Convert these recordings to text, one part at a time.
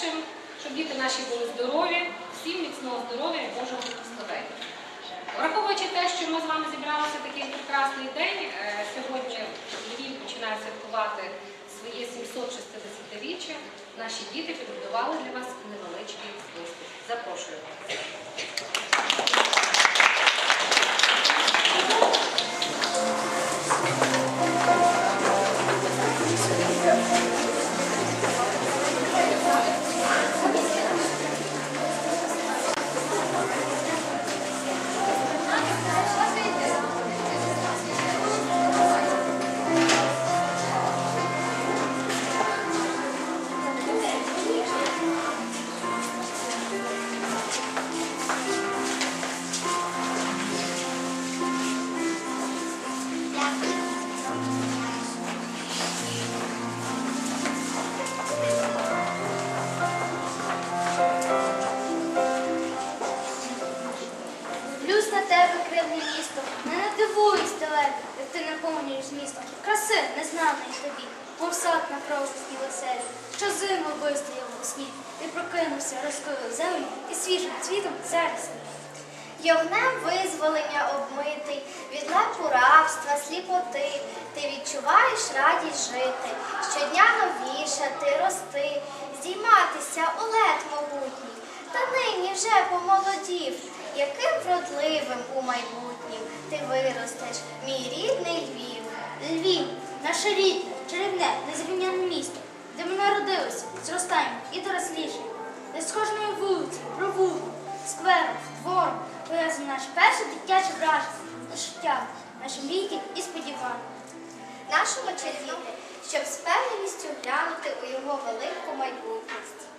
легшим, щоб діти наші були здорові, всім міцного здоров'я і Божого благословення. Враховуючи те, що ми з вами зібралися такий прекрасний день, е, сьогодні Львів починає святкувати своє 760-річчя. Наші діти підготували для вас невеличкий виступ. Запрошую вас. Відчуваєш радість жити, щодня новішати, рости, здійматися у лед могутній, та нині вже помолодів, яким вродливим у майбутнім ти виростеш, мій рідний Львів. Львів, наше рідне, чарівне, незрівняне місто, де ми народилися, зростаємо і дорослішаємо, де з кожної вулиці, провулку, скверу, двору пов'язано наше перше дитяче враження, життя, наші мрійки і сподівання. Нашому чарівному, щоб з певністю глянути у його велику майбутність.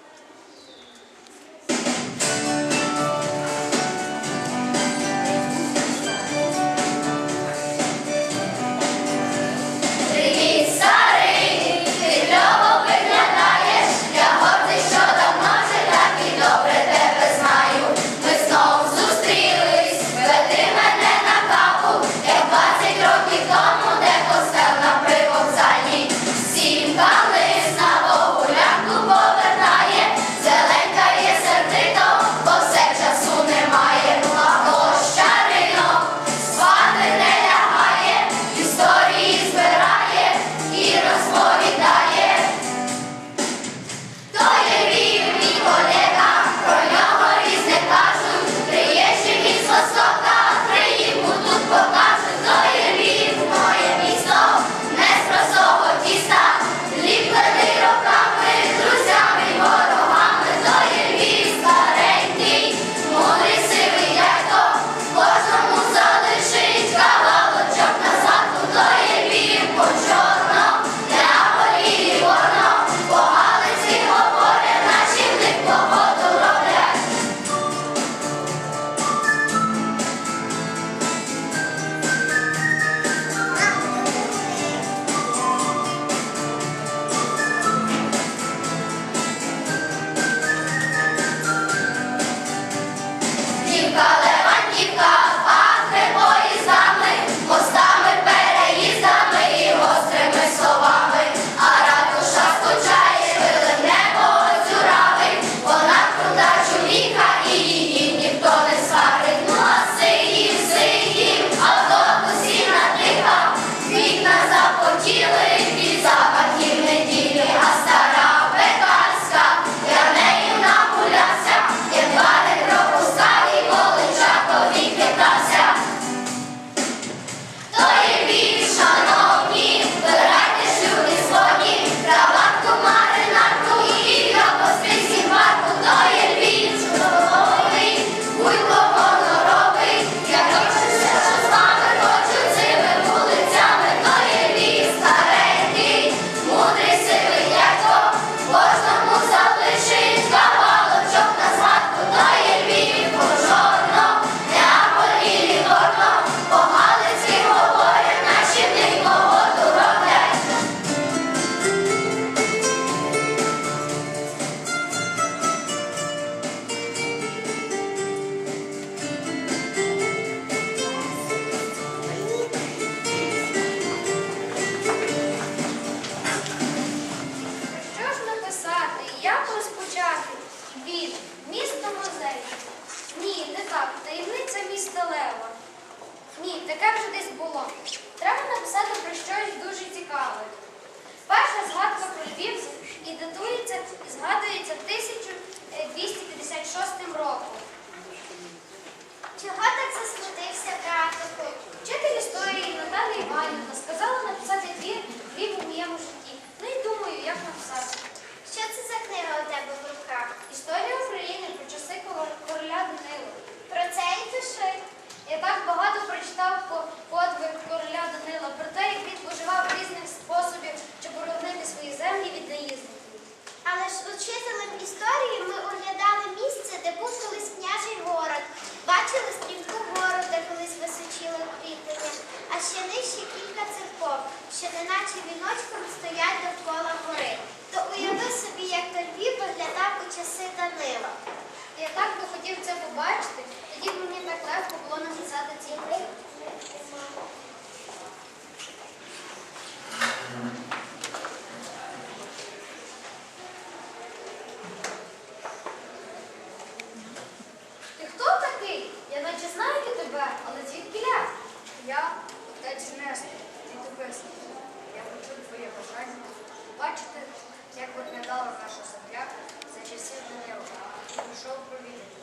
прийшов провідати.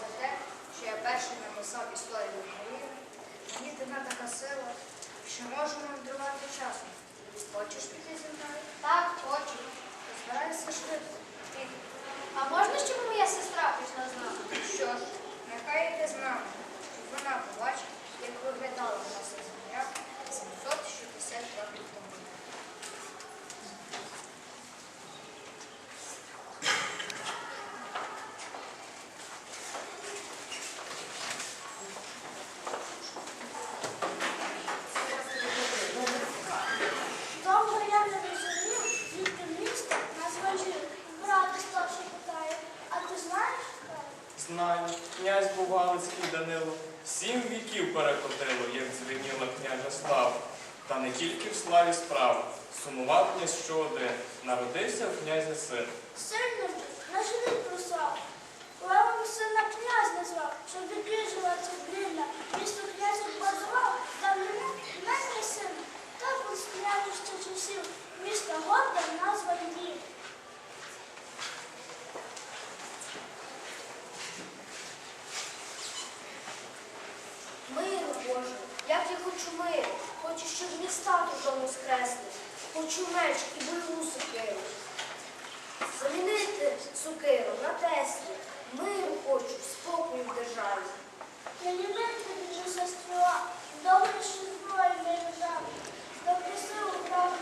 За те, що я перший написав історію України, мені дана така сила, що можу мандрувати часом. Хочеш піти зі мною? Так, хочу. Розбирайся швидко. Піду. А можна, щоб моя сестра пішла з нами? Що ж, нехай йде з нами, щоб вона побачить, як виглядала наша земля 760 років тому. віків перекотило, як звеніла княжа слав, та не тільки в славі справа, сумував князь щоден, народився в князя син. Сильно ти, наш рід просав, левом сина князь назвав, щоб віки жила цеблінна, місто князю позвав дав йому мене син, та у з ще часів, місто горда назва Львів. щоб не став тому скресних, Хочу меч і бойову сукиру. Замінити сукиру на Теслі, миру хочу, спокою в державі. Я любив тебе, сестро, добре, що зброю не лежав, добре силу прав.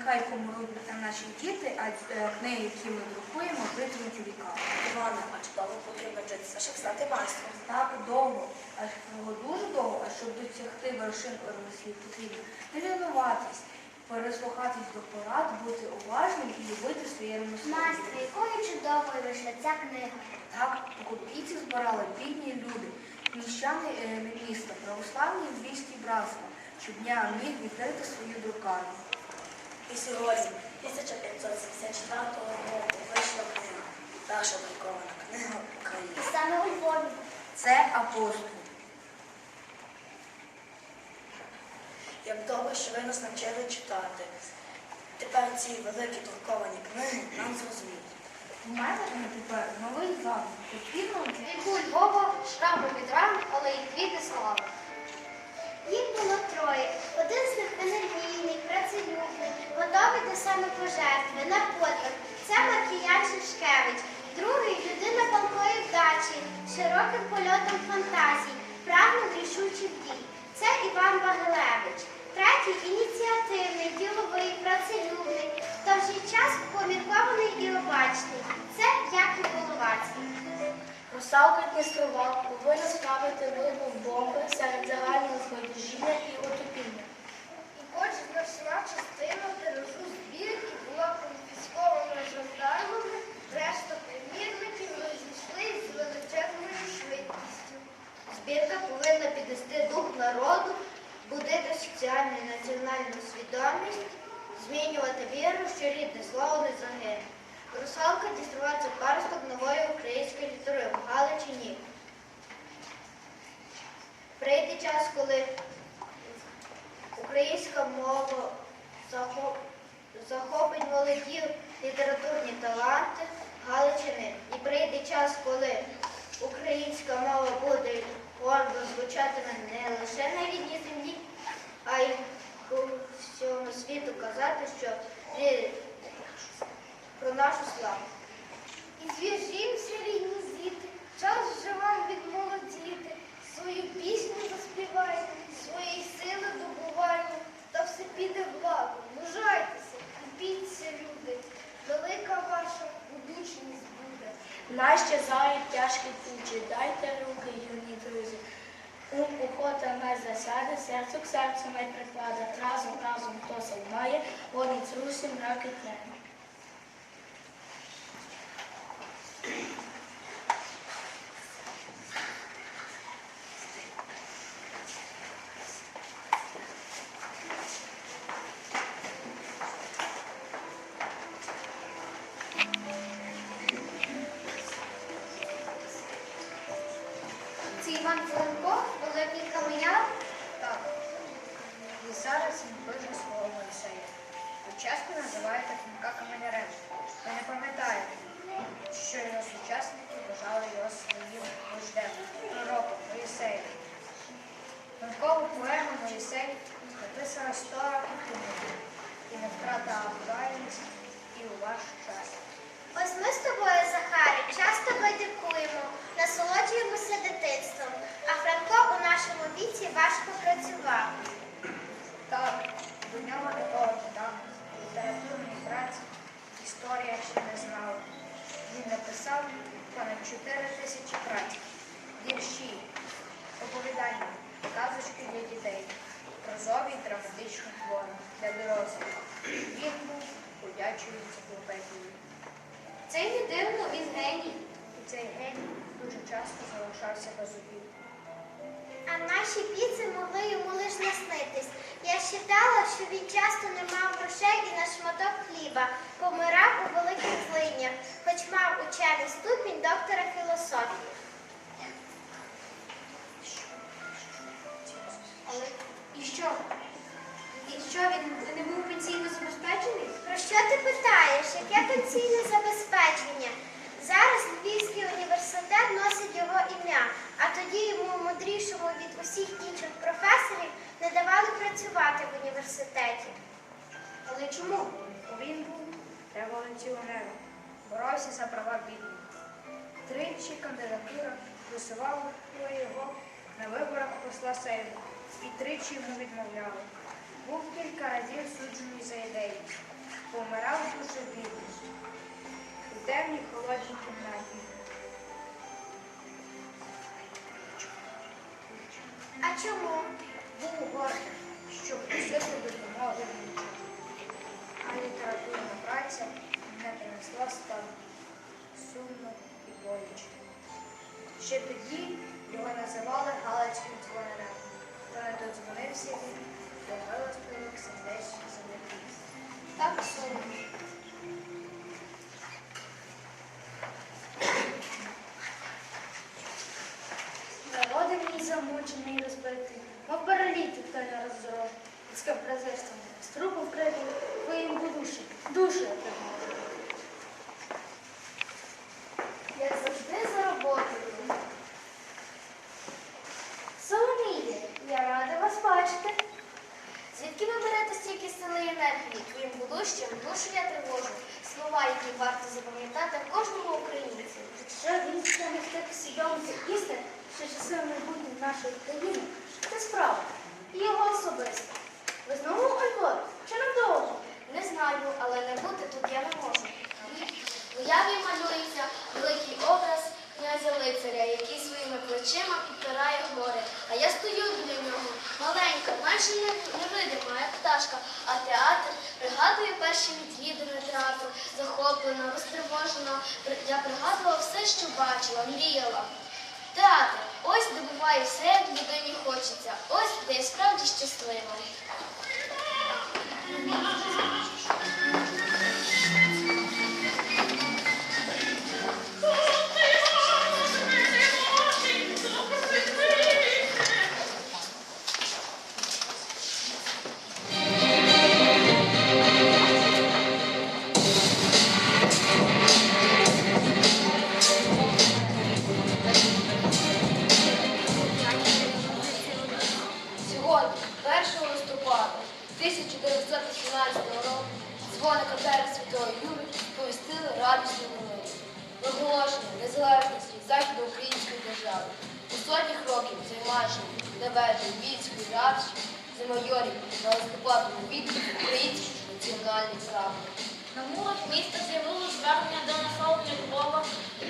Нехай помруть та наші діти, а е, книги, які ми друкуємо, витримуть віка. Іване, а чи довго потрібно вчитися, щоб стати майстром? Так довго, аж дуже довго, а щоб досягти вершин ремеслі потрібно не лінуватись, переслухатись до порад, бути уважним і любити своє ремесло. Майстре, якою чудовою вийшла ця книга. Так, копійці збирали бідні люди, міщани е, міста, православні львівські братства, щодня міг відкрити свою друкарню. І сьогодні, 1574 року, вийшла книга. Перша друкована книга України. І саме у Львові. Це апостол. Як добре, що ви нас навчили читати. Тепер ці великі друковані книги нам зрозуміють. У мене тепер новий задум. Потрібно Віку Львова, шраму від ран, але й квіти слави. Їх було троє. Один з них енергійний, працелюбний, готовий до самопожертви, на подвиг. Це Маркіян Шишкевич. Другий людина палкої вдачі, широким польотом фантазій, прагнув рішучих дій. Це Іван Вагилевич. Третій ініціативний, діловий, працелюбний, в той час поміркований і обачний. Це Яків Головацький. Русалка Дністрова повинна справити вибух бомби серед загального згодожіння і отопіння. І хоч значна частина тиражу збірки була конфіскована жандармами, решта примірників розійшлись з величезною швидкістю. Збірка повинна підвести дух народу, будити соціальну і національну свідомість, змінювати віру, що рідне слово не загине. Русалка дістривається паросток нової української літератури в Галичині. Прийде час, коли українська мова захопить молоді літературні таланти Галичини. І прийде час, коли українська мова буде гордо звучатиме не лише на рідній землі, а й по всьому світу казати, що нашу славу. І зв'яжімося, рідні діти, час вже вам відмолодіти, свою пісню заспівайте, своєї сили добувайте, та все піде благо. Мужайтеся, купіться, люди, велика ваша будучність буде. Нас ще зають тяжкі тучі, дайте руки, юні друзі. Ум охота не засяде, серцю к серцю не прикладе. Разом, разом, хто сил має, гонить русі мраки тне. Великий каменяр. Так. І зараз він пише свого Моїсея. Початку називаєте Франка каменярем. Ви не пам'ятаєте, що його сучасники вважали його своїм вождем, пророком Моїсеєм. Франкову поему Моїсей написана 100 років тому і не втрата актуальність і у ваш час. Ось ми з тобою, Захарі, часто байдикуємо, насолоджуємося дитинством, а Франко у нашому віці важко працював. Так, до нього такого так, літературної праці історія ще не знала. Він написав понад 4 тисячі праць, вірші, оповідання, казочки для дітей, прозові драматичні твори для дорослих. Він був ходячою енциклопедією. Це й не дивно, він геній. І цей геній дуже часто залишався без обіду. А наші піци могли йому лиш наснитись. Я читала, що він часто не мав грошей і на шматок хліба, помирав у великих злиннях, хоч мав учений ступінь доктора філософії. І що? І що він не був пенсійно забезпечений? Про що ти питаєш? Яке пенсійне забезпечення? Зараз Львівський університет носить його ім'я, а тоді йому мудрішому від усіх інших професорів не давали працювати в університеті. Але чому? Бо Він був революціонером, боровся за права бідних. Тричі кандидатура висувала його на виборах посла Сейму. і тричі йому відмовляли. Був кілька разів суджений за ідеї. Помирав дуже бідно. У темній холодній кімнаті. А чому? Був гордий, що просити допомоги іншим. А літературна праця не принесла стану. Сумно і боляче. Ще тоді його називали Галицьким дзвонарем. Та не додзвонився він до вилостивих сердечних земляків. Так сумно. Народи мій замучений і розбитий, мов паралітик та не роздорожний. Людське презирство, з трупом вкритим, твоїм душі, душу я примовлю. Як завжди за роботою. Соломіє, я рада вас бачити. Звідки ви берете стільки сили і енергії? Твоїм будущим душу я тривожу. Слова, які варто запам'ятати кожному українцю. Якщо він не встиг усвідомити істин, що часи майбутнє нашої країни, це справа. І його особисто. Ви знову у Львові? Чи надовго? Не знаю, але не бути тут я не можу. В уяві малюється великий образ князя лицаря, який своїми плечима підпирає гори. А я стою біля нього, маленька, майже невидима, як пташка, а театр пригадую перші відвідини театру, захоплена, розтривожена. Я пригадувала все, що бачила, мріяла. Театр, ось де буває все, як людині хочеться. Ось де я справді щаслива. 1918 року, дзвони катери Святого Юри сповістили радісну новину. Проголошення незалежності західноукраїнської держави. У сотнях років займаючи невежі війської рарші за майорів на листопадному віку український національний прапор. На мурах міста з'явилось звернення до населення Львова е,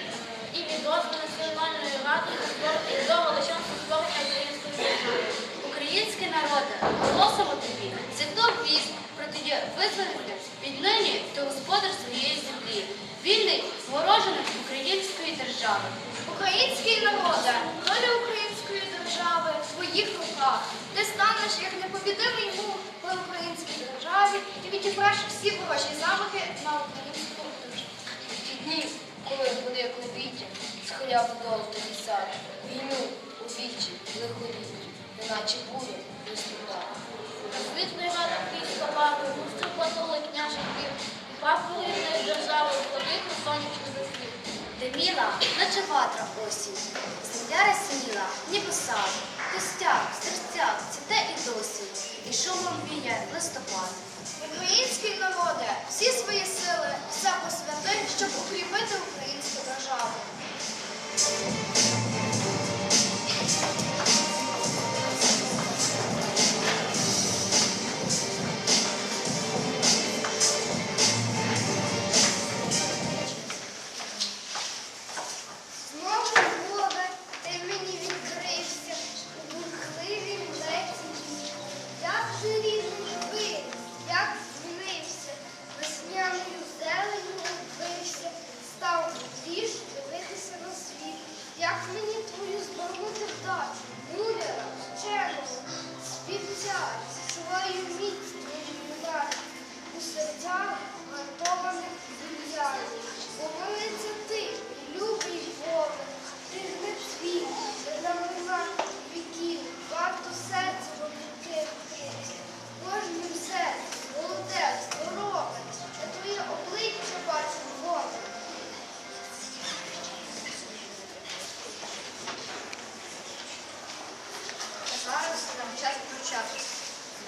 і відозву Національної ради створення до величезного створення української держави. Український народе, голосово тобі, святов віст, протидія визволення, віднині ти господар своєї землі, вільний, ворожений української держави. Український народ, доля української держави в твоїх руках. Ти станеш як непобідимий мур при українській державі і відібраш всі ворожі замахи на українську державу. Ті дні, коли вони як лебідя, схиляв додолу тобі сад, війну у вічі, лихоліття, неначе буря листопада. Звітної ради Київська папи, густо платили княжий Київ, і папу рідної держави владику сонячну заслів. Диміла, наче ватра осінь, земля розсіла, ніби сад, костяк, в серцях цвіте і досі, і шумом віє листопад. Український народе, всі свої сили, все посвяти, щоб укріпити українську державу.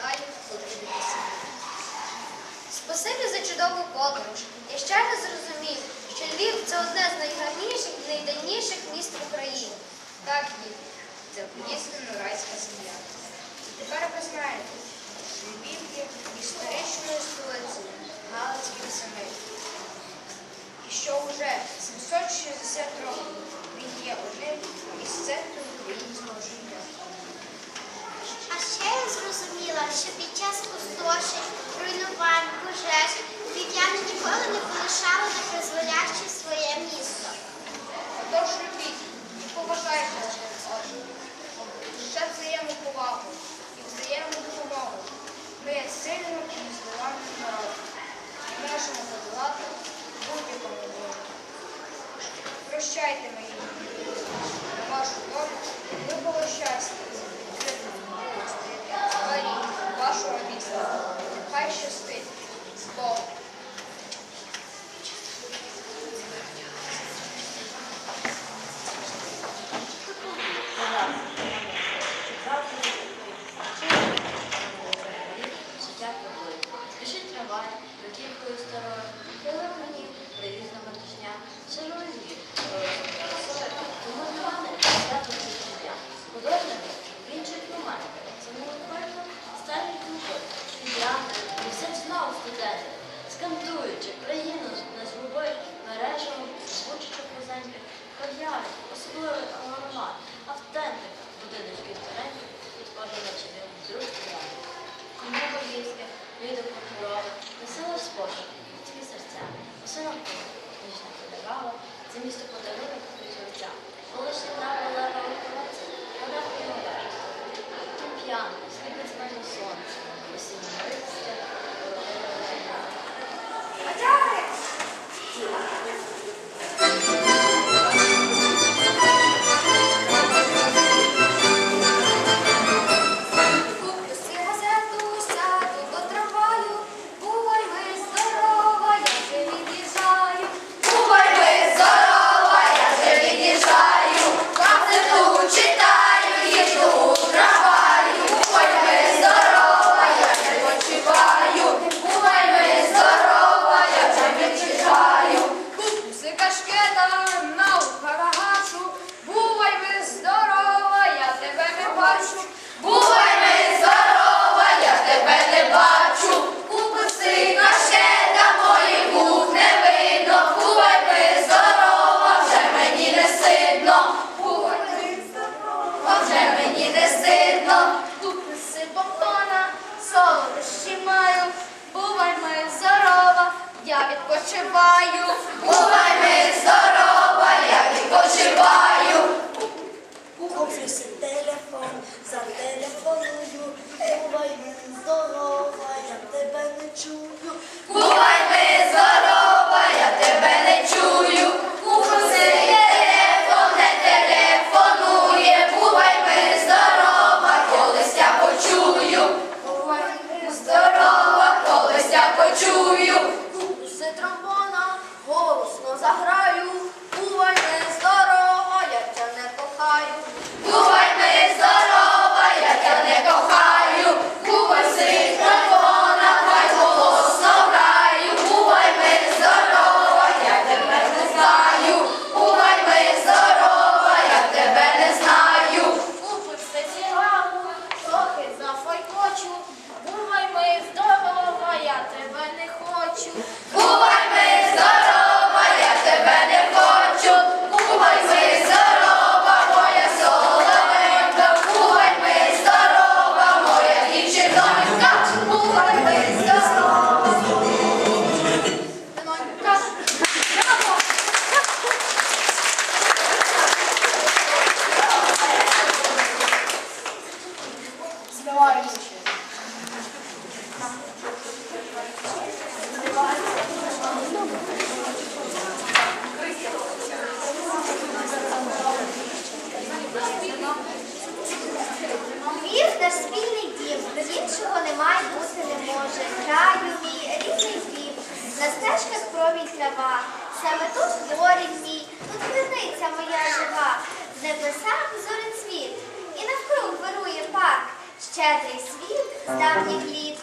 Далі подивитися. Спасибі за чудову подорож. Я ще раз зрозумів, що Львів це одне з найгарніших і найдавніших міст України, Так, діти, це дійсно райська земля. Тепер ви знаєте, що Львів є історичною столицею Галицьких земель. І що вже 760 років він є одним із центрів українського життя зрозуміла, що під час пустошень, руйнувань, пожеж львів'яни ніколи не полишали на призволяще своє місто. Тож любіть і поважайте один. Ще взаємну повагу і взаємну допомогу. Ми є сильним і здоланним народом. І можемо подолати будь-якому ворогу. Прощайте мої, на вашу долю, любого щастя. щедрий світ з давніх літ,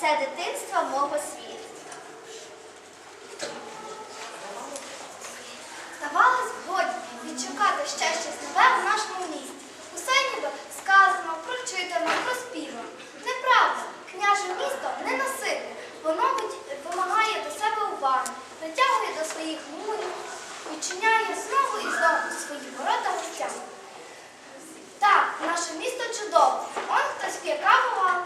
це дитинство мого світ. Ставалось годі відшукати ще щось нове в нашому місті. Усе ніби сказано, прочитано, проспівано. Неправда, княже місто не ненаситне, воно вимагає до себе уваги, притягує до своїх мурів, відчиняє знову і знову свої ворота життя. Так, наше місто чудове. Он хтось п'є каву.